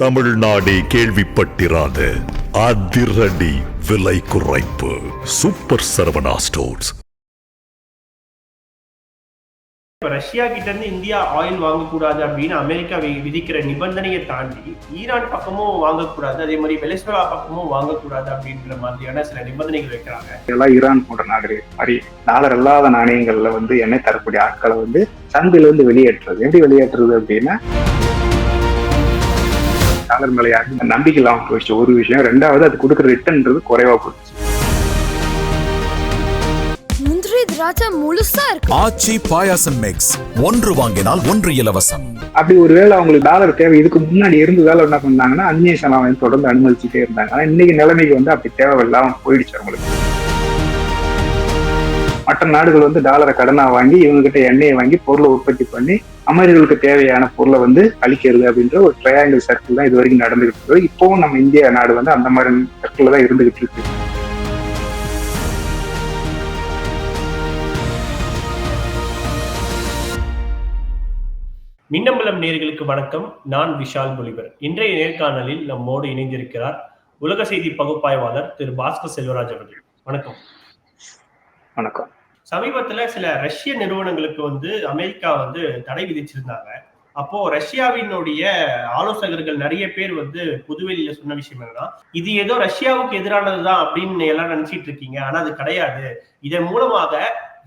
தமிழ்நாடே கேள்விப்பட்டிராத அதிரடி விலை குறைப்பு. Super Saravana stores. இப்ப ரஷ்யா கிட்ட இருந்து இந்தியா ஆயில் வாங்கக்கூடாது அப்படின்னு அமெரிக்கா விதிக்கிற நிபந்தனையை தாண்டி ஈரான் பக்கமும் வாங்கக்கூடாது அதே மாதிரி வெனிசுலா பக்கமும் வாங்கக்கூடாது அப்படின்ற மாதிரியான சில நிபந்தனைகள் வைக்கிறாங்க. எல்லாம் ஈரான் போன்ற நாடு மாதிரி டாலர் இல்லாத நாணயங்கள்ல வந்து எண்ணெய் தரக்கூடிய ஆட்களை வந்து சந்தையில இருந்து வெளியேற்றுறது. எப்படி வெளியேற்றுறது அப்படின்னா டாலர் மேல யாருக்கும் நம்பிக்கை இல்லாம போயிடுச்சு. ஒரு விஷயம். ரெண்டாவது அது கொடுக்குற ரிட்டர்ன்றது குறைவா போயிடுச்சு. ஆச்சி பாயாசம் மிக்ஸ் ஒன்று வாங்கினால் ஒன்று இலவசம். அப்படி ஒருவேளை அவங்களுக்கு டாலர் தேவை. இதுக்கு முன்னாடி இருந்ததால என்ன பண்ணாங்கன்னா அந்நிய செலவை வந்து தொடர்ந்து அனுமதிச்சுட்டே இருந்தாங்க. ஆனா இன்னைக்கு நிலைமைக்கு வந்து அப்படி தேவையில்லாம போயிடுச்சு அவங்களுக்கு. மற்ற நாடுகள் வந்து டாலரை கடனா வாங்கி இவங்க கிட்ட எண்ணெயை வாங்கி பொருளை உற்பத்தி பண்ணி அமெரிக்கர்களுக்கு தேவையான பொருளை வந்து அளிக்கிறது அப்படின்ற ஒரு ட்ரையாங்கிள் சர்க்கிள் தான் இது வரைக்கும் நடந்துகிட்டு இருக்கு. இப்பவும் நம்ம இந்திய நாடு வந்து அந்த மாதிரி சர்க்கிள் தான் இருந்துகிட்டு இருக்கு. மின்னம்பலம் நேயர்களுக்கு வணக்கம். நான் விஷால் பொலிவர் இன்றைய நேர்காணலில் நம்மோடு இணைந்திருக்கிறார் உலக செய்தி பகுப்பாய்வாளர் திரு பாஸ்கர் செல்வராஜ் அவர்கள். வணக்கம். வணக்கம். சமீபத்துல சில ரஷ்ய நிறுவனங்களுக்கு வந்து அமெரிக்கா வந்து தடை விதிச்சிருந்தாங்க. அப்போ ரஷ்யாவினுடைய ஆலோசகர்கள் நிறைய பேர் வந்து புதுவெளியில சொன்ன விஷயம் என்னன்னா இது ஏதோ ரஷ்யாவுக்கு எதிரானதுதான் அப்படின்னு எல்லாம் நினைச்சிட்டு இருக்கீங்க. ஆனா அது கிடையாது. இதன் மூலமாக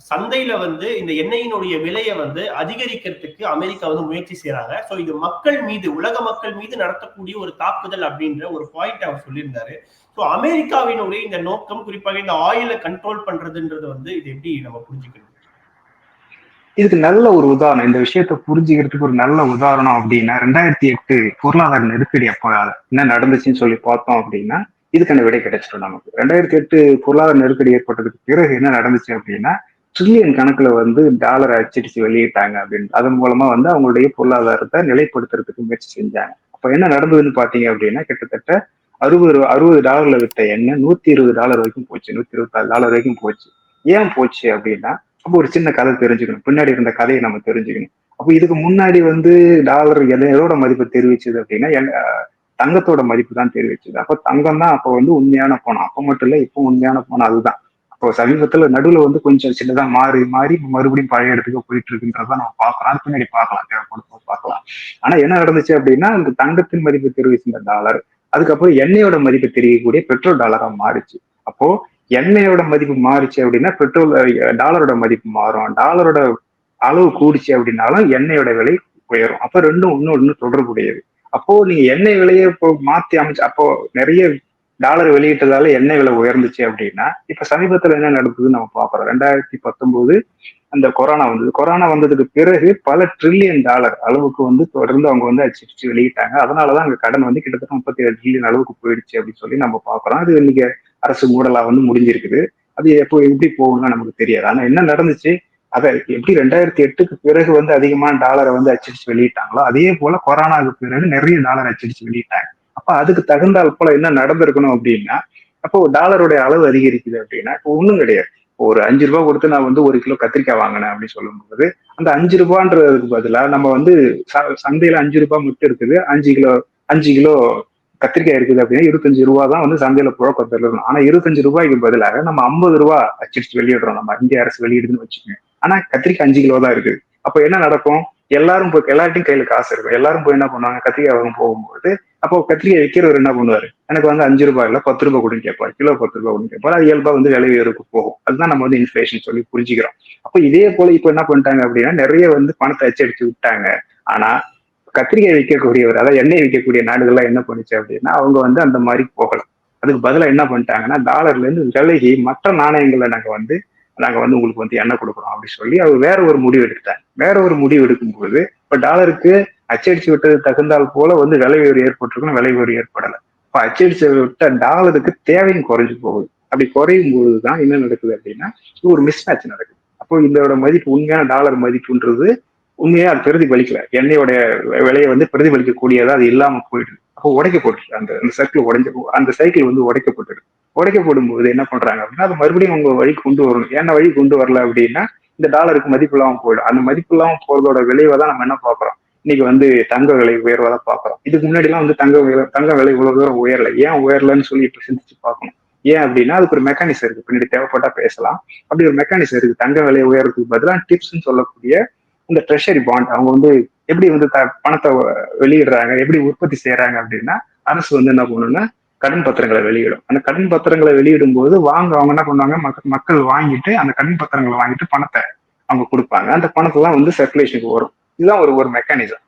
சந்தையில வந்து இந்த எண்ணெயினுடைய விலையை வந்து அதிகரிக்கிறதுக்கு அமெரிக்கா வந்து முயற்சி செய்யறாங்க சோ இது மக்கள் மீது உலக மக்கள் மீது நடத்தக்கூடிய ஒரு தாக்குதல் அப்படின்ற ஒரு பாயிண்ட் அவர் சொல்லியிருந்தாரு. சோ அமெரிக்காவினுடைய இந்த நோக்கம் குறிப்பாக இந்த ஆயிலை கண்ட்ரோல் பண்றதுன்றது வந்து இது எப்படி நம்ம புரிஞ்சுக்கணும்? இதுக்கு நல்ல ஒரு உதாரணம். இந்த விஷயத்த புரிஞ்சுக்கிறதுக்கு ஒரு நல்ல உதாரணம் அப்படின்னா ரெண்டாயிரத்தி எட்டு பொருளாதார நெருக்கடி அப்போ என்ன நடந்துச்சுன்னு சொல்லி பார்த்தோம் அப்படின்னா இதுக்கான விடை கிடைச்சிடும் நமக்கு. ரெண்டாயிரத்தி எட்டு பொருளாதார நெருக்கடி ஏற்பட்டதுக்கு பிறகு என்ன நடந்துச்சு அப்படின்னா ட்ரில்லியன் கணக்குல வந்து டாலரை அச்சடிச்சு வெளியிட்டாங்க அப்படின்னு. அதன் மூலமா வந்து அவங்களுடைய பொருளாதாரத்தை நிலைப்படுத்துறதுக்கு முயற்சி செஞ்சாங்க. அப்ப என்ன நடந்ததுன்னு பாத்தீங்க அப்படின்னா கிட்டத்தட்ட அறுபது அறுபது டாலர்ல வித்த எண்ணெய் நூத்தி இருபது டாலர் வரைக்கும் போச்சு. நூத்தி இருபத்தாறு டாலர் வரைக்கும் போச்சு. ஏன் போச்சு அப்படின்னா அப்போ ஒரு சின்ன கதை தெரிஞ்சுக்கணும். பின்னாடி இருந்த கதையை நம்ம தெரிஞ்சுக்கணும். அப்போ இதுக்கு முன்னாடி வந்து டாலர் எதோட மதிப்பு தெரிவிச்சது அப்படின்னா என்- தங்கத்தோட மதிப்பு தான் தெரிவிச்சது. அப்போ தங்கம் தான் அப்போ வந்து உண்மையான பணம். அப்போ மட்டும் இல்லை இப்போ உண்மையான பணம். அதுதான். இப்போ சமீபத்துல நடுவுல வந்து கொஞ்சம் சின்னதா மாறி மாறி மறுபடியும் பழைய இடத்துக்கு போயிட்டு இருக்குன்றத நம்ம பார்க்கலாம். அது பின்னாடி பார்க்கலாம். தேவைப்படுத்த பார்க்கலாம். ஆனா என்ன நடந்துச்சு அப்படின்னா இந்த தங்கத்தின் மதிப்பு தெரிவிச்சிருந்த டாலர் அதுக்கப்புறம் எண்ணெயோட மதிப்பு தெரியக்கூடிய பெட்ரோல் டாலரா மாறுச்சு. அப்போ எண்ணெயோட மதிப்பு மாறுச்சு அப்படின்னா பெட்ரோல் டாலரோட மதிப்பு மாறும். டாலரோட அளவு கூடிச்சு அப்படின்னாலும் எண்ணெயோட விலை உயரும். அப்ப ரெண்டும் ஒண்ணு ஒன்று தொடர்புடையது. அப்போ நீங்க எண்ணெய் விலையை இப்போ மாத்தி அமைச்சு அப்போ நிறைய டாலர் வெளியிட்டதால எண்ணெய் விலை உயர்ந்துச்சு அப்படின்னா இப்ப சமீபத்துல என்ன நடக்குதுன்னு நம்ம பாக்குறோம் ரெண்டாயிரத்தி பத்தொன்பது அந்த கொரோனா வந்தது. கொரோனா வந்ததுக்கு பிறகு பல ட்ரில்லியன் டாலர் அளவுக்கு வந்து தொடர்ந்து அவங்க வந்து அச்சிடிச்சு வெளியிட்டாங்க. அதனாலதான் அங்க கடன் வந்து கிட்டத்தட்ட முப்பத்தி ஏழு ட்ரில்லியன் அளவுக்கு போயிடுச்சு அப்படின்னு சொல்லி நம்ம பாக்குறோம் அது இன்னைக்கு அரசு மூடலா வந்து முடிஞ்சிருக்குது. அது எப்போ எப்படி போகும்னு நமக்கு தெரியாது. ஆனா என்ன நடந்துச்சு? அதை எப்படி ரெண்டாயிரத்தி எட்டுக்கு பிறகு வந்து அதிகமான டாலரை வந்து அச்சடிச்சு வெளியிட்டாங்களோ அதே போல கொரோனாவுக்கு பிறகு நிறைய டாலர் அச்சடிச்சு வெளியிட்டாங்க. அப்ப அதுக்கு தகுந்தால் போல என்ன நடந்திருக்கணும் அப்படின்னா அப்போ டாலருடைய அளவு அதிகரிக்குது அப்படின்னா இப்போ ஒன்றும் கிடையாது. ஒரு அஞ்சு ரூபாய் கொடுத்து நான் வந்து ஒரு கிலோ கத்திரிக்காய் வாங்கினேன் அப்படின்னு சொல்லும்போது அந்த அஞ்சு ரூபான்றதுக்கு பதிலா நம்ம வந்து ச- சந்தையில அஞ்சு ரூபாய் மட்டும் இருக்குது. அஞ்சு கிலோ அஞ்சு கிலோ கத்திரிக்காய் இருக்குது அப்படின்னா இருபத்தஞ்சு ரூபா தான் வந்து சந்தையில புழக்கம் இருக்கணும். ஆனா இருபத்தஞ்சு ரூபாய்க்கு பதிலாக நம்ம ஐம்பது ரூபா அச்சடிச்சு வெளியிடுறோம் நம்ம. இந்திய அரசு வெளியிடுதுன்னு வச்சுக்கோங்க. ஆனா கத்திரிக்காய் அஞ்சு கிலோ தான் இருக்குது. அப்போ என்ன நடக்கும்? எல்லாரும் போய் எல்லார்ட்டையும் கையில காசு இருக்கும். எல்லாரும் போய் என்ன பண்ணுவாங்க? கத்திரிக்காய் வாங்க போகும்போது அப்போ கத்திரிக்காய் விற்கிறவர் என்ன பண்ணுவாரு? எனக்கு வந்து அஞ்சு ரூபாய் இல்ல பத்து ரூபாய் கொடுன்னு கேட்பாரு. கிலோ பத்து ரூபாய் கொடுன்னு கேட்பாரு. அது இயல்பா வந்து விலை உயர்வுக்கு போகும். அதுதான் நம்ம வந்து இன்ஃபிளேஷன் சொல்லி புரிஞ்சுக்கிறோம். அப்போ இதே போல இப்போ என்ன பண்ணிட்டாங்க அப்படின்னா நிறைய வந்து பணத்தை அச்சடிச்சு விட்டாங்க. ஆனா கத்திரிக்காய் விற்கக்கூடியவர் அதாவது எண்ணெய் விற்கக்கூடிய நாடுகள்லாம் என்ன பண்ணுச்சு அப்படின்னா அவங்க வந்து அந்த மாதிரி போகலாம் அதுக்கு பதிலாக என்ன பண்ணிட்டாங்கன்னா டாலர்ல இருந்து விலகி மற்ற நாணயங்களை நாங்க வந்து நாங்க வந்து உங்களுக்கு வந்து எண்ணெய் கொடுக்குறோம் அப்படின்னு சொல்லி அவர் வேற ஒரு முடிவு எடுத்தாங்க வேற ஒரு முடிவு எடுக்கும்போது இப்போ டாலருக்கு அச்சடிச்சு விட்டது தகுந்தால் போல வந்து விலை உயர்வு ஏற்பட்டிருக்கணும் விலை உயர்வு ஏற்படலை. இப்போ அச்சடிச்சு விட்ட டாலருக்கு தேவையும் குறைஞ்சு போகுது. அப்படி குறையும் போது தான் என்ன நடக்குது அப்படின்னா இது ஒரு மிஸ் மேட்ச் நடக்குது. அப்போ இதோட மதிப்பு உண்மையான டாலர் மதிப்புன்றது உண்மையாக அது பிரதிபலிக்கல. எண்ணெயோட விலையை வந்து பிரதிபலிக்கக்கூடியதா அது இல்லாமல் போயிடுது. அப்போ உடைக்கப்பட்டுருக்கு. அந்த அந்த சர்க்கிள் உடைஞ்ச அந்த சைக்கிள் வந்து உடைக்கப்பட்டுருக்கு. உடைக்கப்படும் போது என்ன பண்றாங்க அப்படின்னா அது மறுபடியும் உங்க வழி கொண்டு வரணும். என்ன வழி கொண்டு வரல அப்படின்னா இந்த டாலருக்கு மதிப்பு இல்லாம போயிடும். அந்த மதிப்பு இல்லாம போறதோட விளைவை தான் நம்ம என்ன பாக்குறோம் இன்னைக்கு வந்து தங்க விலை உயர்வதை பார்க்குறோம். இதுக்கு முன்னாடி எல்லாம் வந்து தங்க விலை தங்க விலை இவ்வளவு தூரம் உயரல. ஏன் உயரலன்னு சொல்லி இப்ப சிந்திச்சு பார்க்கணும். ஏன் அப்படின்னா அதுக்கு ஒரு மெக்கானிசம் இருக்கு. பின்னாடி தேவைப்பட்டா பேசலாம். அப்படி ஒரு மெக்கானிசம் இருக்கு. தங்க விலை உயர்றதுக்கு பதிலாக டிப்ஸ்ன்னு சொல்லக்கூடிய இந்த ட்ரெஷரி பாண்ட் அவங்க வந்து எப்படி வந்து த- பணத்தை வெளியிடுறாங்க எப்படி உற்பத்தி செய்யறாங்க அப்படின்னா அரசு வந்து என்ன பண்ணணும்னா கடன் பத்திரங்களை வெளியிடும். அந்த கடன் பத்திரங்களை வெளியிடும் போது வாங்க அவங்க என்ன பண்ணுவாங்க? மக்கள் மக்கள் வாங்கிட்டு அந்த கடன் பத்திரங்களை வாங்கிட்டு பணத்தை அவங்க கொடுப்பாங்க. அந்த பணத்தெல்லாம் வந்து சர்க்குலேஷனுக்கு வரும். இதுதான் ஒரு ஒரு மெக்கானிசம்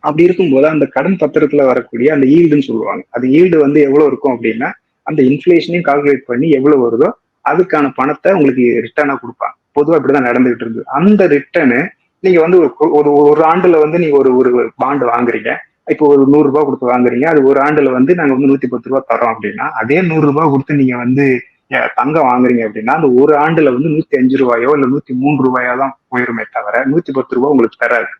அப்படி இருக்கும்போது அந்த கடன் பத்திரத்துல வரக்கூடிய அந்த ஈல்டுன்னு சொல்லுவாங்க. அது ஈல்டு வந்து எவ்வளவு இருக்கும் அப்படின்னா அந்த இன்ஃபிளேஷனையும் கால்குலேட் பண்ணி எவ்வளவு வருதோ அதுக்கான பணத்தை உங்களுக்கு ரிட்டர்னா கொடுப்பாங்க. பொதுவாக இப்படிதான் நடந்துகிட்டு இருக்கு. அந்த ரிட்டர்னு நீங்க வந்து ஒரு ஒரு ஒரு ஆண்டுல வந்து நீங்க ஒரு ஒரு பாண்டு வாங்குறீங்க. இப்போ ஒரு நூறு ரூபாய் கொடுத்து வாங்குறீங்க அது ஒரு ஆண்டுல வந்து நாங்க வந்து நூத்தி பத்து ரூபாய் தரோம் அப்படின்னா அதே நூறு ரூபாய் கொடுத்து நீங்க வந்து தங்கம் வாங்குறீங்க அப்படின்னா அந்த ஒரு ஆண்டுல வந்து நூத்தி அஞ்சு ரூபாயோ இல்ல நூத்தி மூணு ரூபாயோ தான் போயிருமே தவிர நூத்தி பத்து ரூபாய் உங்களுக்கு தராது.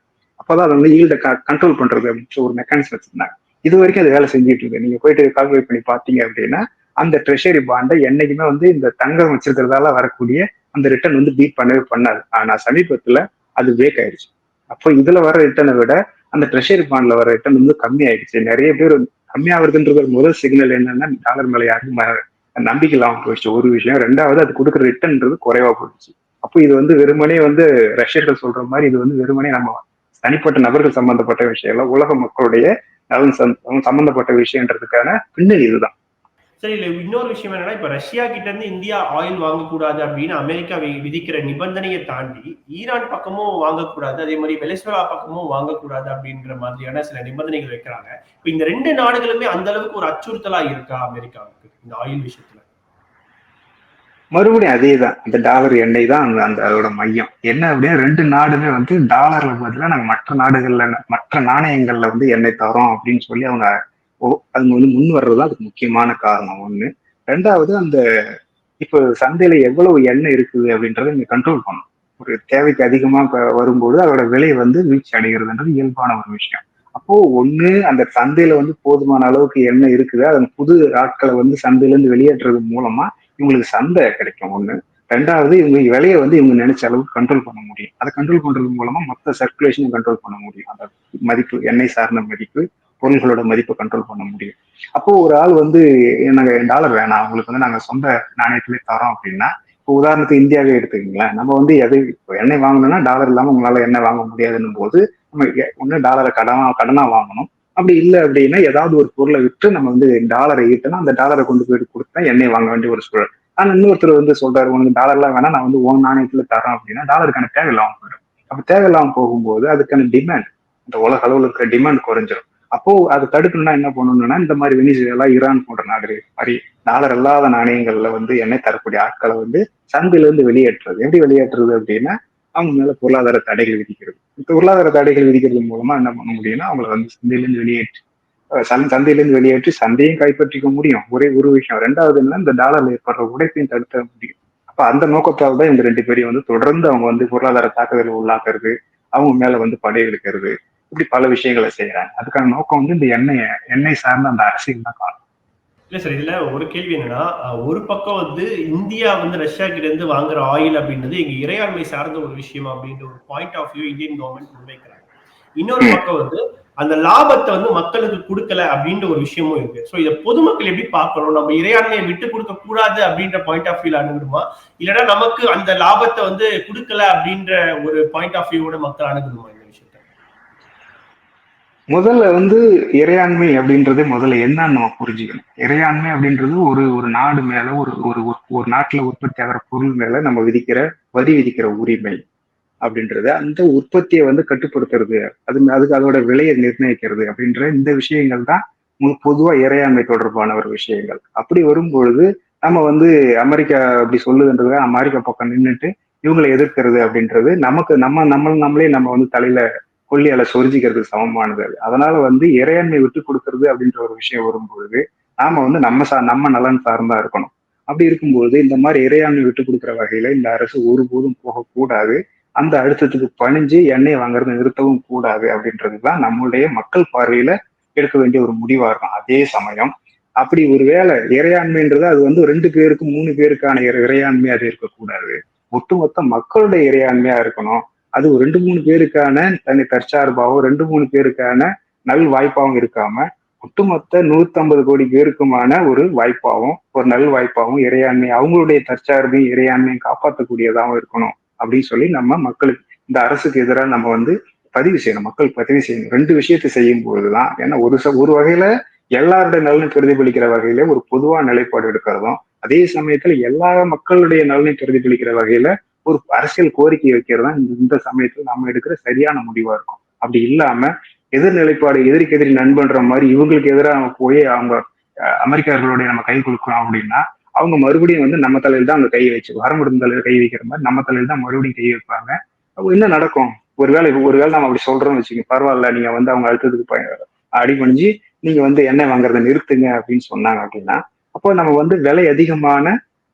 அப்பதான் அதை வந்து ஈல்ட கண்ட்ரோல் பண்றது அப்படின்னு ஒரு மெக்கானிசம் வச்சிருந்தாங்க. இது வரைக்கும் அது வேலை செஞ்சுட்டு இருக்கு. நீங்க போயிட்டு கால்குலேட் பண்ணி பாத்தீங்க அப்படின்னா அந்த ட்ரெஷரி பாண்டை என்னைக்குமே வந்து இந்த தங்கம் வச்சிருக்கிறதால வரக்கூடிய அந்த ரிட்டர்ன் வந்து பீட் பண்ணவே பண்ணாது. ஆனா சமீபத்துல அது வேக் ஆயிடுச்சு. அப்போ இதுல வர ரிட்டர்னை விட அந்த ட்ரெஷரி பாண்ட்ல வர ரிட்டர்ன் வந்து கம்மி ஆயிடுச்சு. நிறைய பேர் கம்மியாகுதுன்றது ஒரு முதல் சிக்னல் என்னன்னா டாலர் மேல யாருக்கும் ம- நம்பிக்கை போயிடுச்சு. ஒரு விஷயம். ரெண்டாவது அது கொடுக்குற ரிட்டர்ன்றது குறைவா போயிடுச்சு. அப்போ இது வந்து வெறுமனே வந்து ரஷ்யர்கள் சொல்ற மாதிரி இது வந்து வெறுமனே நம்ம தனிப்பட்ட நபர்கள் சம்பந்தப்பட்ட விஷயம் இல்லை. உலக மக்களுடைய நலன் சம்பந்தப்பட்ட விஷயன்றதுக்கான பின்னணி இதுதான். சரி இல்லை இன்னொரு விஷயம் என்னன்னா இப்ப ரஷ்யா கிட்ட இருந்து இந்தியா ஆயில் வாங்கக்கூடாது அப்படின்னு அமெரிக்கா விதிக்கிற நிபந்தனையை தாண்டி ஈரான் பக்கமும் வாங்கக்கூடாது அதே மாதிரி வெனிசுலா பக்கமும் வாங்கக்கூடாது அப்படின்ற மாதிரியான சில நிபந்தனைகள் வைக்கிறாங்க. இப்ப இந்த ரெண்டு நாடுகளுமே அந்த அளவுக்கு ஒரு அச்சுறுத்தலா இருக்கா அமெரிக்காவுக்கு இந்த ஆயில் விஷயத்துல? மறுபடியும் அதே தான் இந்த டாலர் எண்ணெய் தான் அந்த அந்த அதோட மையம். என்ன அப்படின்னா ரெண்டு நாடுமே வந்து டாலர்ல பார்த்தீங்கன்னா நாங்க மற்ற நாடுகள்ல மற்ற நாணயங்கள்ல வந்து எண்ணெய் தரோம் அப்படின்னு சொல்லி அவங்க அவங்க வந்து முன் வர்றதுதான் அதுக்கு முக்கியமான காரணம். ஒண்ணு. ரெண்டாவது அந்த இப்போ சந்தையில எவ்வளவு எண்ணெய் இருக்குது அப்படின்றத நீங்க கண்ட்ரோல் பண்ணும் ஒரு தேவைக்கு அதிகமா வரும்போது அதோட விலை வந்து வீழ்ச்சி அடைகிறதுன்றது இயல்பான ஒரு விஷயம். அப்போ ஒண்ணு அந்த சந்தையில வந்து போதுமான அளவுக்கு எண்ணெய் இருக்குது. அதன் புது ஆட்களை வந்து சந்தையில இருந்து வெளியேற்றுறது மூலமா இவங்களுக்கு சந்தை கிடைக்கும். ஒண்ணு. ரெண்டாவது இவங்க விலையை வந்து இவங்க நினைச்ச அளவுக்கு கண்ட்ரோல் பண்ண முடியும். அதை கண்ட்ரோல் பண்றது மூலமா மொத்த சர்க்குலேஷனும் கண்ட்ரோல் பண்ண முடியும். அந்த மதிப்பு எண்ணெய் சார்ந்த மதிப்பு பொருள்களோட மதிப்பை கண்ட்ரோல் பண்ண முடியும். அப்போ ஒரு ஆள் வந்து நாங்க டாலர் வேணாம். உங்களுக்கு வந்து நாங்க சொந்த நாணயத்திலே தரோம் அப்படின்னா இப்போ உதாரணத்துக்கு இந்தியாவே எடுத்துக்கீங்களேன். நம்ம வந்து எதை இப்போ எண்ணெய் வாங்கணும்னா டாலர் இல்லாம உங்களால எண்ணெய் வாங்க முடியாதுன்னும் போது நம்ம எ- ஒண்ணு டாலரை கடனா கடனா வாங்கணும். அப்படி இல்லை அப்படின்னா ஏதாவது ஒரு பொருளை விட்டு நம்ம வந்து டாலரை ஈட்டணும் அந்த டாலரை கொண்டு போயிட்டு கொடுத்தா எண்ணெய் வாங்க வேண்டிய ஒரு சூழல். ஆனா இன்னொருத்தர் வந்து சொல்றாரு உனக்கு டாலர்லாம் வேணா நான் வந்து உன் நாணயத்துல தரேன் அப்படின்னா டாலருக்கான தேவையில்லாம போயிடும். அப்ப தேவையில்லாம போகும்போது அதுக்கான டிமாண்ட் இந்த உலக அளவுல இருக்கிற டிமாண்ட் குறைஞ்சிடும் அப்போ அதை தடுக்கணும்னா என்ன பண்ணணும்னா இந்த மாதிரி வெனிசுவேலா ஈரான் போன்ற நாடு மாதிரி டாலர் இல்லாத நாணயங்கள்ல வந்து எண்ணெய் தரக்கூடிய ஆட்களை வந்து சந்தையில இருந்து வெளியேற்றுறது. எப்படி வெளியேற்றுறது அப்படின்னா அவங்க மேல பொருளாதார தடைகள் விதிக்கிறது. பொருளாதார தடைகள் விதிக்கிறது மூலமா என்ன பண்ண முடியும்னா அவங்கள வந்து சந்தையிலேருந்து வெளியேற்றி அஹ் சந்தையிலேருந்து வெளியேற்றி சந்தையும் கைப்பற்றிக்க முடியும். ஒரே ஒரு விஷயம். ரெண்டாவது என்ன இந்த டாலர்ல ஏற்படுற உடைப்பையும் தடுத்த முடியும். அப்ப அந்த நோக்கத்தால் தான் இந்த ரெண்டு பேரையும் வந்து தொடர்ந்து அவங்க வந்து பொருளாதார தாக்குதல் உள்ளாக்குறது அவங்க மேல வந்து படை எடுக்கிறது இப்படி பல விஷயங்களை செய்யறாங்க அதுக்கான நோக்கம் வந்து இந்த எண்ணெய் எண்ணெய் சார்ந்த அந்த அரசியல் தான் காரணம். இல்ல சார் இதுல ஒரு கேள்வி என்னன்னா ஒரு பக்கம் வந்து இந்தியா வந்து ரஷ்யா கிட்ட இருந்து வாங்குற ஆயில் அப்படின்றது எங்க இறையாண்மை சார்ந்த ஒரு விஷயம் அப்படின்ற ஒரு point of view Indian government முன்வைக்கிறாங்க இன்னொரு பக்கம் வந்து அந்த லாபத்தை வந்து மக்களுக்கு கொடுக்கல அப்படின்ற ஒரு விஷயமும் இருக்கு. சோ இதை பொதுமக்கள் எப்படி பார்க்கணும்? நம்ம இறையாண்மையை விட்டு கொடுக்க கூடாது அப்படின்ற பாயிண்ட் ஆஃப் வியூல அணுகணுமா? இல்லைன்னா நமக்கு அந்த லாபத்தை வந்து கொடுக்கல அப்படின்ற ஒரு பாயிண்ட் ஆஃப் வியூவோட மக்கள் அணுகணுமா? முதல்ல வந்து இறையாண்மை அப்படின்றது முதல்ல என்னன்னு நம்ம புரிஞ்சுக்கணும். இறையாண்மை அப்படின்றது ஒரு ஒரு நாடு மேல ஒரு ஒரு ஒரு- நாட்டுல உற்பத்தி ஆகிற பொருள் மேல நம்ம விதிக்கிற வரி விதிக்கிற உரிமை அப்படின்றது அந்த உற்பத்தியை வந்து கட்டுப்படுத்துறது அது அதுக்கு அதோட விலையை நிர்ணயிக்கிறது அப்படின்ற இந்த விஷயங்கள் தான் உங்களுக்கு பொதுவா இறையாண்மை தொடர்பான ஒரு விஷயங்கள். அப்படி வரும்பொழுது நம்ம வந்து அமெரிக்கா அப்படி சொல்லுதுன்றது அமெரிக்கா பக்கம் நின்றுட்டு இவங்களை எதிர்க்கிறது அப்படின்றது நமக்கு நம்ம நம்ம நம்மளே நம்ம வந்து தலையில கொல்லியால சொரிஞ்சிக்கிறது சமமானது அது. அதனால வந்து இறையாண்மை விட்டு கொடுக்கறது அப்படின்ற ஒரு விஷயம் வரும்பொழுது நாம வந்து நம்ம சா நம்ம நலன் சார்ந்தா இருக்கணும். அப்படி இருக்கும்போது இந்த மாதிரி இறையாண்மை விட்டு கொடுக்குற வகையில இந்த அரசு ஒருபோதும் போகக்கூடாது. அந்த அழுத்தத்துக்கு பணிஞ்சு எண்ணெய் வாங்குறது நிறுத்தவும் கூடாது அப்படின்றதுதான் நம்மளுடைய மக்கள் பார்வையில எடுக்க வேண்டிய ஒரு முடிவா இருக்கும். அதே சமயம் அப்படி ஒரு வேலை இறையாண்மைன்றது அது வந்து ரெண்டு பேருக்கு மூணு பேருக்கான இறையாண்மையா இறையாண்மை அது இருக்கக்கூடாது. ஒட்டுமொத்த மக்களுடைய இறையாண்மையா இருக்கணும். அது ஒரு ரெண்டு மூணு பேருக்கான தனி தற்சார்பாகவும் ரெண்டு மூணு பேருக்கான நல் வாய்ப்பாகவும் இருக்காம ஒட்டுமொத்த நூத்தம்பது கோடி பேருக்குமான ஒரு வாய்ப்பாகவும் ஒரு நல் வாய்ப்பாகவும் இறையாண்மை அவங்களுடைய தற்சார்பையும் இறையாண்மையும் காப்பாற்றக்கூடியதாகவும் இருக்கணும் அப்படின்னு சொல்லி நம்ம மக்களுக்கு இந்த அரசுக்கு எதிராக நம்ம வந்து பதிவு செய்யணும். மக்கள் பதிவு செய்யணும். ரெண்டு விஷயத்தை செய்யும் பொழுதுதான் ஏன்னா ஒரு ஒரு வகையில எல்லாருடைய நலனும் பிரதிபலிக்கிற வகையில ஒரு பொதுவான நிலைப்பாடு எடுக்கிறதும் அதே சமயத்துல எல்லா மக்களுடைய நலனையும் பிரதிபலிக்கிற வகையில ஒரு அரசியல் கோரிக்கை வைக்கிறது தான் இந்த- இந்த சமயத்துல நம்ம எடுக்கிற சரியான முடிவா இருக்கும். அப்படி இல்லாம எதிர் நிலைப்பாடு எதிரிக்கு எதிரி நண்பன்ற மாதிரி இவங்களுக்கு எதிராக நம்ம போய் அவங்க அமெரிக்கர்களுடைய நம்ம கை கொடுக்கணும் அப்படின்னா அவங்க மறுபடியும் வந்து நம்ம தலையில் தான் அவங்க கை வச்சு வரமுடிந்த தலையில கை வைக்கிற மாதிரி நம்ம தலையில் தான் மறுபடியும் கை வைப்பாங்க. அப்போ என்ன நடக்கும்? ஒருவேளை ஒருவேளை நம்ம அப்படி சொல்றோம்னு வச்சுக்கோங்க பரவாயில்ல நீங்க வந்து அவங்க அடுத்ததுக்கு ப- அடிபணிஞ்சு நீங்க வந்து எண்ணெய் வாங்குறதை நிறுத்துங்க அப்படின்னு சொன்னாங்க அப்படின்னா அப்போ நம்ம வந்து விலை அதிகமான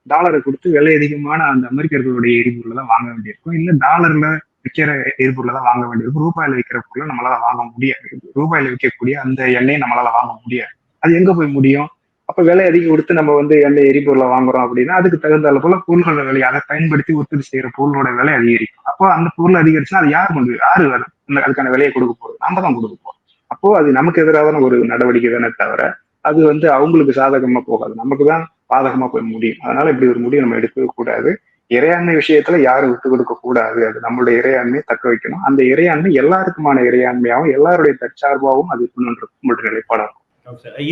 டாலரை கொடுத்து விலை அதிகமான அந்த அமெரிக்கர்களுடைய எரிபொருளை தான் வாங்க வேண்டியிருக்கும். இல்ல டாலர்ல விற்கிற எரிபொருளை தான் வாங்க வேண்டியிருக்கும். ரூபாயில விற்கிற பொருளை நம்மளால வாங்க முடியாது. ரூபாயில விற்கக்கூடிய அந்த எண்ணெயை நம்மளால வாங்க முடியாது. அது எங்க போய் முடியும்? அப்ப விலை அதிகம் கொடுத்து நம்ம வந்து எண்ணெய் எரிபொருளை வாங்குறோம் அப்படின்னா அதுக்கு தகுந்த போல பொருள்களோட விலை அதை பயன்படுத்தி உற்பத்தி செய்யற பொருளோட விலை அதிகரிக்கும். அப்போ அந்த பொருள் அதிகரிச்சுன்னா அது யார் கொண்டு யாரு அந்த- அதுக்கான விலையை கொடுக்க போகுது நம்ம தான் கொடுக்க போறோம். அப்போ அது நமக்கு எதிராக ஒரு நடவடிக்கை தானே தவிர அது வந்து அவங்களுக்கு சாதகமா போகாது. நமக்கு தான் பாதகமா போய் முடியும் அதனால இப்படி ஒரு முடிவு நம்ம எடுக்கவே கூடாது. இறையாண்மை விஷயத்துல யாரும் விட்டு கொடுக்க கூடாது. அது நம்மளுடைய இறையாண்மையை தக்க வைக்கணும். அந்த இறையாண்மை எல்லாருக்குமான இறையாண்மையாகவும் எல்லாருடைய தற்சார்பாகவும் அது இருக்கணும்ன்ற நம்மளுடைய நிலைப்பாடா இருக்கும்.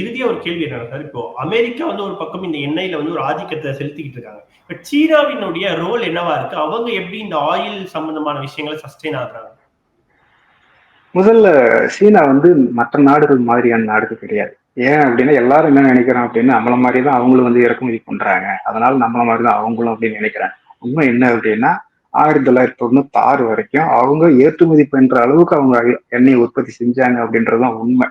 இறுதியா ஒரு கேள்வி என்ன சார் இப்போ அமெரிக்கா வந்து ஒரு பக்கம் இந்த எண்ணெயில வந்து ஒரு ஆதிக்கத்தை செலுத்திக்கிட்டு இருக்காங்க. இப்ப சீனாவினுடைய ரோல் என்னவா இருக்கு? அவங்க எப்படி இந்த ஆயில் சம்பந்தமான விஷயங்களை சஸ்டெயின் ஆகுறாங்க? முதல்ல சீனா வந்து மற்ற நாடுகள் மாதிரியான நாடுகள் கிடையாது. ஏன் அப்படின்னா எல்லாரும் என்ன நினைக்கிறோம் அப்படின்னா நம்மள மாதிரி தான் அவங்களும் வந்து இறக்குமதி பண்றாங்க. அதனால நம்மள மாதிரி தான் அவங்களும் அப்படின்னு நினைக்கிறாங்க. உண்மை என்ன அப்படின்னா ஆயிரத்தி தொள்ளாயிரத்தி தொண்ணூத்தி ஆறு வரைக்கும் அவங்க ஏற்றுமதி பண்ற அளவுக்கு அவங்க எண்ணெய் உற்பத்தி செஞ்சாங்க அப்படின்றதுதான் உண்மை.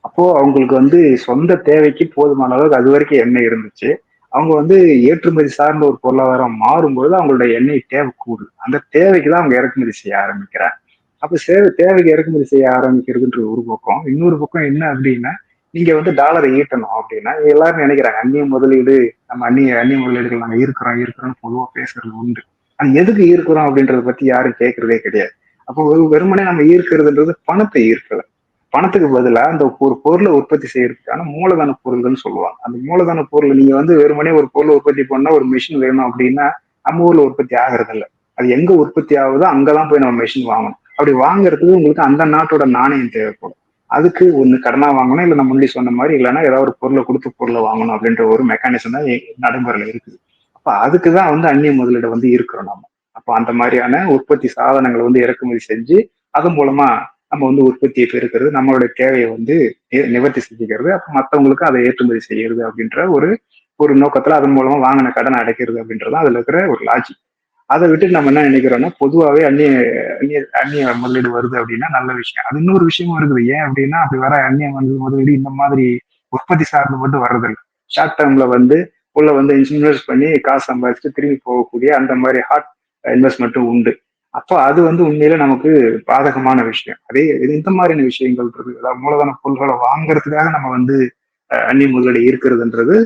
அப்போ அவங்களுக்கு வந்து சொந்த தேவைக்கு போதுமான அளவுக்கு அது வரைக்கும் எண்ணெய் இருந்துச்சு. அவங்க வந்து ஏற்றுமதி சார்ந்த ஒரு பொருளாதாரம் மாறும்பொழுது அவங்களுடைய எண்ணெய் தேவை கூடுது. அந்த தேவைக்கு தான் அவங்க இறக்குமதி செய்ய ஆரம்பிக்கிறாங்க. அப்ப சேவை தேவைக்கு இறக்குமதி செய்ய ஆரம்பிக்கிறதுன்ற ஒரு பக்கம் இன்னொரு பக்கம் என்ன அப்படின்னா நீங்க வந்து டாலரை ஈட்டணும் அப்படின்னா எல்லாரும் நினைக்கிறாங்க அந்நிய முதலீடு நம்ம அந்நிய அந்நிய முதலீடுகள் நாங்க ஈர்க்கிறோம் இருக்கிறோம்னு பொதுவா பேசுறது உண்டு. அது எதுக்கு ஈர்க்கிறோம் அப்படின்றத பத்தி யாரும் கேட்கறதே கிடையாது. அப்போ வெறுமனே நம்ம ஈர்க்கிறதுன்றது பணத்தை ஈர்க்கல. பணத்துக்கு பதிலா அந்த ஒரு பொருளை உற்பத்தி செய்யறதுக்கான மூலதன பொருள்கள்னு சொல்லுவாங்க. அந்த மூலதன பொருள் நீங்க வந்து வெறுமனே ஒரு பொருளை உற்பத்தி பண்ணா ஒரு மிஷின் வேணும் அப்படின்னா நம்ம ஊர்ல உற்பத்தி ஆகிறது இல்லை அது எங்க உற்பத்தி ஆகுதோ அங்கதான் போய் நம்ம மிஷின் வாங்கணும். அப்படி வாங்குறதுக்கு உங்களுக்கு அந்த நாட்டோட நாணயம் தேவைப்படும். அதுக்கு ஒன்று கடனாக வாங்கணும் இல்லை நம்ம முன்னாடி சொன்ன மாதிரி இல்லைன்னா ஏதாவது ஒரு பொருளை கொடுத்து பொருளை வாங்கணும் அப்படின்ற ஒரு மெக்கானிசம் தான் நடைமுறையில் இருக்குது. அப்போ அதுக்கு தான் வந்து அந்நிய முதலீடு வந்து இருக்கிறோம் நம்ம அப்போ அந்த மாதிரியான உற்பத்தி சாதனங்களை வந்து இறக்குமதி செஞ்சு அதன் மூலமா நம்ம வந்து உற்பத்தியை பெருக்கிறது நம்மளுடைய தேவையை வந்து நிவர்த்தி செஞ்சுக்கிறது அப்போ மற்றவங்களுக்கு அதை ஏற்றுமதி செய்யறது அப்படின்ற ஒரு ஒரு நோக்கத்துல அதன் மூலமா வாங்கின கடனை அடைக்கிறது அப்படின்றது அதுல இருக்கிற ஒரு லாஜிக் அதை விட்டு நம்ம என்ன நினைக்கிறோம்னா பொதுவாகவே அந்நிய அந்நிய அந்நிய முதலீடு வருது அப்படின்னா நல்ல விஷயம். அது இன்னொரு விஷயமும் இருக்குது. ஏன் அப்படின்னா அப்படி வர அந்நிய முதலீடு முதலீடு இந்த மாதிரி உற்பத்தி சார்ந்து மட்டும் வர்றதில்லை. ஷார்ட் டேர்ம்ல வந்து உள்ள வந்து இன்வெஸ்ட் பண்ணி காசு சம்பாதிச்சுட்டு திரும்பி போகக்கூடிய அந்த மாதிரி ஹாட் இன்வெஸ்ட்மெண்ட்டும் உண்டு. அப்போ அது வந்து உண்மையில நமக்கு பாதகமான விஷயம். அதே இது இந்த மாதிரியான விஷயங்கள் இருக்கு அதாவது மூலதன பொருள்களை வாங்குறதுக்காக நம்ம வந்து அந்நிய முதலீடு இருக்கிறதுன்றது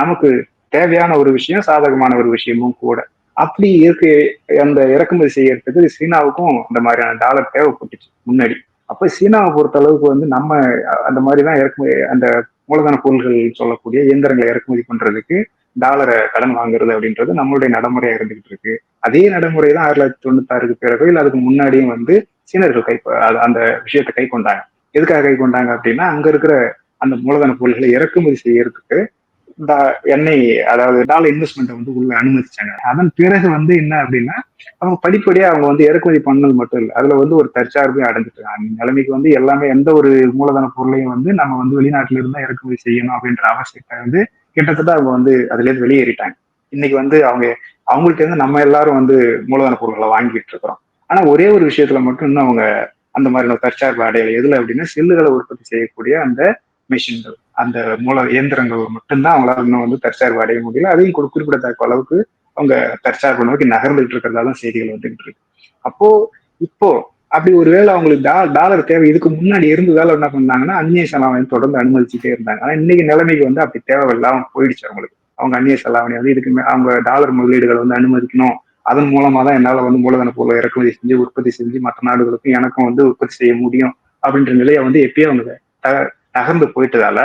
நமக்கு தேவையான ஒரு விஷயம் சாதகமான ஒரு விஷயமும் கூட. அப்படி இருக்கு அந்த இறக்குமதி செய்யறதுக்கு சீனாவுக்கும் அந்த மாதிரியான டாலர் தேவைப்பட்டுச்சு முன்னாடி. அப்ப சீனாவை பொறுத்த அளவுக்கு வந்து நம்ம அந்த மாதிரி தான் இறக்குமதி அந்த மூலதன பொருள்கள் சொல்லக்கூடிய இயந்திரங்களை இறக்குமதி பண்றதுக்கு டாலரை கடன் வாங்குறது அப்படின்றது நம்மளுடைய நடைமுறையா இருந்துகிட்டு இருக்கு. அதே நடைமுறை தான் ஆயிரத்தி தொள்ளாயிரத்தி தொண்ணூத்தாறுக்கு பிறகு இல்ல அதுக்கு முன்னாடியும் வந்து சீனர்கள் கை அது- அந்த விஷயத்தை கை கொண்டாங்க எதுக்காக கை கொண்டாங்க அப்படின்னா அங்க இருக்கிற அந்த மூலதன பொருள்களை இறக்குமதி செய்யறதுக்கு எண்ணெய் அதாவது டாலர் இன்வெஸ்ட்மெண்ட்டை வந்து உள்ள அனுமதிச்சாங்க. அதன் பிறகு வந்து என்ன அப்படின்னா அவங்க படிப்படியாக அவங்க வந்து இறக்குமதி பண்ணது மட்டும் இல்லை அதில் வந்து ஒரு தற்சார்பையும் அடைஞ்சிட்டாங்க. நிலைமைக்கு வந்து எல்லாமே எந்த ஒரு மூலதன பொருளையும் வந்து நம்ம வந்து வெளிநாட்டில இருந்தா இறக்குமதி செய்யணும் அப்படின்ற அவசியத்தை வந்து கிட்டத்தட்ட அவங்க வந்து அதுலேருந்து வெளியேறிட்டாங்க. இன்னைக்கு வந்து அவங்க அவங்கள்ட்ட இருந்து நம்ம எல்லாரும் வந்து மூலதன பொருட்களை வாங்கிட்டு இருக்கிறோம். ஆனா ஒரே ஒரு விஷயத்துல மட்டும் இன்னும் அவங்க அந்த மாதிரியான தற்சார்பு அடையலை. எதுல அப்படின்னா செல்லுகளை உற்பத்தி செய்யக்கூடிய அந்த மிஷின்கள் அந்த மூல இயந்திரங்கள் மட்டும்தான் அவங்களால இன்னும் வந்து தற்சார்பு அடைய முடியல. அதையும் குறிப்பிடத்தக்க அளவுக்கு அவங்க தற்சார்பு நோக்கி நகர்ந்துட்டு இருக்கிறதாலும் செய்திகள் வந்துகிட்டு இருக்கு. அப்போ இப்போ அப்படி ஒருவேளை அவங்களுக்கு டா டாலர் தேவை இதுக்கு முன்னாடி இருந்ததால என்ன பண்ணாங்கன்னா அந்நிய செலாவணி தொடர்ந்து அனுமதிச்சுட்டே இருந்தாங்க. ஆனா இன்னைக்கு நிலைமைக்கு வந்து அப்படி தேவையில்லாம போயிடுச்சு அவங்களுக்கு. அவங்க அந்நிய செலாவணி வந்து இதுக்கு அவங்க டாலர் முதலீடுகளை வந்து அனுமதிக்கணும். அதன் மூலமா தான் என்னால வந்து மூலதன பொருளை இறக்குமதி செஞ்சு உற்பத்தி செஞ்சு மற்ற நாடுகளுக்கும் எனக்கும் வந்து உற்பத்தி செய்ய முடியும் அப்படின்ற நிலையை வந்து எப்பயும் அவங்க நகர்ந்து போயிட்டதால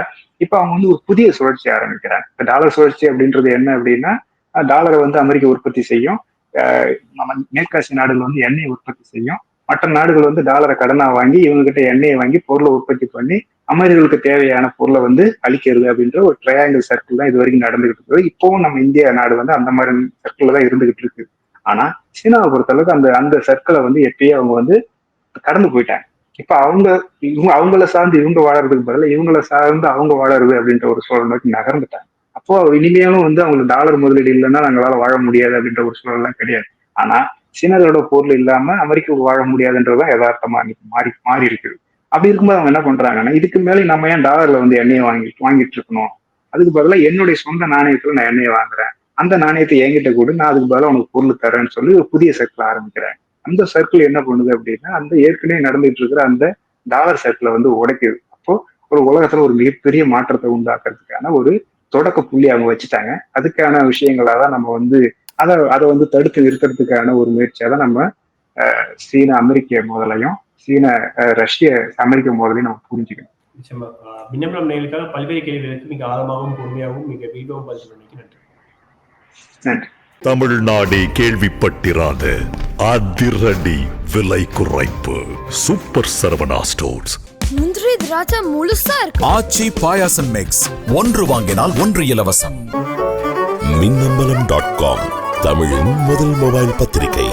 இப்ப அவங்க வந்து ஒரு புதிய சுழற்சி ஆரம்பிக்கிறாங்க. இந்த டாலர் சுழற்சி அப்படின்றது என்ன அப்படின்னா டாலரை வந்து அமெரிக்கா உற்பத்தி செய்யும். நம்ம மேற்காசிய நாடுகள் வந்து எண்ணெயை உற்பத்தி செய்யும். மற்ற நாடுகள் வந்து டாலரை கடனா வாங்கி இவங்க கிட்ட எண்ணெயை வாங்கி பொருளை உற்பத்தி பண்ணி அமெரிக்கர்களுக்கு தேவையான பொருளை வந்து அளிக்கிறது அப்படின்ற ஒரு ட்ரையாங்கிள் சர்க்கிள் தான் இது வரைக்கும் நடந்துகிட்டு இருக்குது இப்பவும் நம்ம இந்திய நாடு வந்து அந்த மாதிரி சர்க்கிள் தான் இருந்துகிட்டு இருக்கு. ஆனா சீனாவை பொறுத்தளவுக்கு அந்த அந்த சர்க்கிளை வந்து எப்பயே அவங்க வந்து கடந்து போயிட்டாங்க. இப்ப அவங்க இவங்க அவங்கள சார்ந்து இவங்க வாழறதுக்கு பதிலாக இவங்கள சார்ந்து அவங்க வாழறது அப்படின்ற ஒரு சூழல் நோக்கி நகர்ந்துட்டாங்க. அப்போ இனிமேலும் வந்து அவங்களுக்கு டாலர் முதலீடு இல்லைன்னா நாங்களால வாழ முடியாது அப்படின்ற ஒரு சூழல்லாம் கிடையாது. ஆனா சீனர்களோட பொருள் இல்லாம அமெரிக்காவுக்கு வாழ முடியாதுன்றதுதான் யதார்த்தமா மாறி மாறி இருக்குது. அப்படி இருக்கும்போது அவங்க என்ன பண்றாங்கன்னா இதுக்கு மேலே நம்ம ஏன் டாலர்ல வந்து எண்ணெயை வாங்கி வாங்கிட்டு இருக்கணும்? அதுக்கு பதிலாக என்னுடைய சொந்த நாணயத்துல நான் எண்ணெயை வாங்குறேன். அந்த நாணயத்தை என்கிட்ட கூட நான் அதுக்கு பதிலாக உனக்கு பொருள் தரேன்னு சொல்லி ஒரு புதிய சர்க்கிள் ஆரம்பிக்கிறேன். அந்த சர்க்கிள் என்ன பண்ணுது அப்படின்னா அந்த ஏற்கனவே நடந்துட்டு இருக்கிற அந்த டாலர் சர்க்கிளை வந்து உடைக்குது. அப்போ ஒரு உலகத்துல ஒரு மிகப்பெரிய மாற்றத்தை உண்டாக்குறதுக்கான ஒரு தொடக்க புள்ளி அவங்க வச்சுட்டாங்க. அதுக்கான விஷயங்களா தான் நம்ம வந்து அதை அதை வந்து தடுத்து நிறுத்துறதுக்கான ஒரு முயற்சியா தான் நம்ம சீன அமெரிக்க மோதலையும் சீன ரஷ்ய அமெரிக்க மோதலையும் நம்ம புரிஞ்சுக்கணும். நிச்சயமா. ஆஹ் மின்னம்பலம் நேயர்களுக்காக பல்வேறு கேள்விகளுக்கு மிக ஆழமாகவும் பொறுமையாகவும் மிக விரிவாகவும் பதில் நன்றி. நன்றி. தமிழ்நாடே கேள்விப்பட்டிராத அதிரடி விலை குறைப்பு. சூப்பர் சரவணா ஸ்டோர்ஸ் முந்திரி திராட்சை முழுசா இருக்கு. ஆச்சி பாயாசம் மிக்ஸ் ஒன்று வாங்கினால் ஒன்று இலவசம். மின்னம்பலம் டாட் காம் தமிழின் முதல் மொபைல் பத்திரிகை.